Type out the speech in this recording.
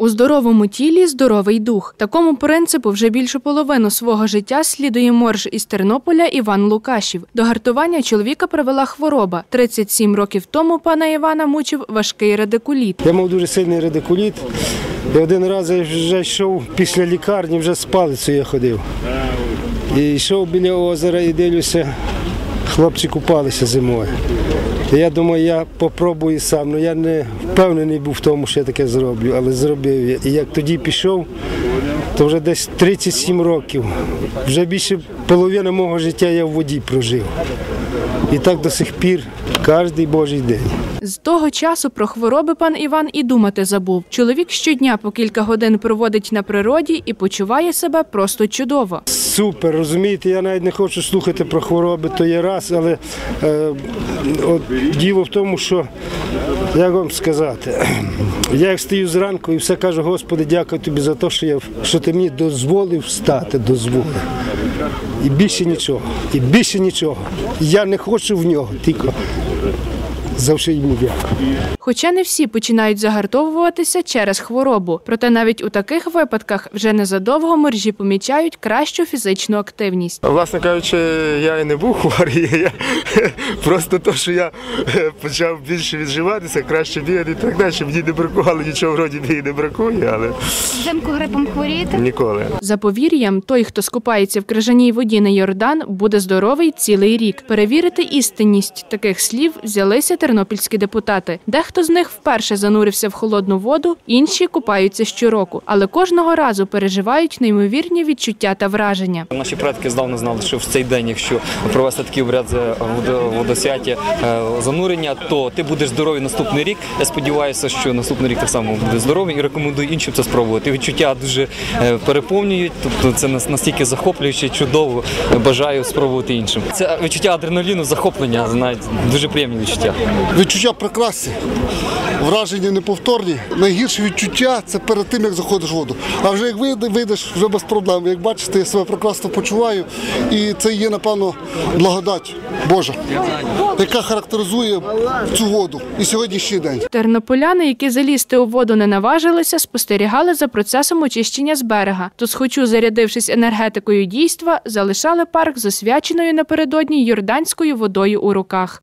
У здоровому тілі здоровий дух. Такому принципу вже більшу половину свого життя слідує морж із Тернополя Іван Лукашів. До гартування чоловіка привела хвороба. 37 років тому пана Івана мучив важкий радикуліт. Я мав дуже сильний радикуліт. І один раз я вже йшов після лікарні, вже з палицею я ходив. І йшов біля озера і дивлюся, хлопці купалися зимою. Я думаю, я попробую сам. Ну я не впевнений був в тому, що я таке зроблю, але зробив я. І як тоді пішов, то вже десь 37 років. Вже більше половини мого життя я в воді прожив. І так до сих пір, кожен божий день. З того часу про хвороби пан Іван і думати забув. Чоловік щодня по кілька годин проводить на природі і почуває себе просто чудово. Супер, розумієте, я навіть не хочу слухати про хвороби, то є раз, але е, от, діло в тому, що як вам сказати, я як стою зранку і все кажу, Господи, дякую тобі за те, що, я, що ти мені дозволив встати, дозволив. І більше нічого, і більше нічого. Я не хочу в нього, тільки zawsze im mówię. Хоча не всі починають загартовуватися через хворобу. Проте навіть у таких випадках вже незадовго моржі помічають кращу фізичну активність. Власне кажучи, я і не був хворий. Я, просто то, що я е, почав більше відживатися, краще бігати і так далі. Мені не бракувало, нічого вроді би і не бракує, але Взимку грипом хворієте? ніколи. За повір'ям, той, хто скупається в крижаній воді на Йордан, буде здоровий цілий рік. Перевірити істинність таких слів взялися тернопільські депутати. Дехто з них вперше занурився в холодну воду, інші купаються щороку, але кожного разу переживають неймовірні відчуття та враження. Наші предки здавна знали, що в цей день, якщо провести такий обряд за водо- е, занурення, то ти будеш здоровий наступний рік. Я сподіваюся, що наступний рік так само буде здоровий і рекомендую іншим це спробувати. Відчуття дуже е, переповнюють, тобто це нас- настільки захоплююче, чудово. Бажаю спробувати іншим. Це відчуття адреналіну, захоплення, знаєте, дуже приємні відчуття. Відчуття прекрасні, враження неповторні. Найгірше відчуття це перед тим, як заходиш в воду. А вже як вийдеш, вже без проблем. Як бачите, я себе прекрасно почуваю. І це є, напевно, благодать Божа, яка характеризує цю воду і сьогоднішній день. Тернополяни, які залізти у воду не наважилися, спостерігали за процесом очищення з берега. То, схочу зарядившись енергетикою дійства, залишали парк з освяченою напередодні йорданською водою у руках.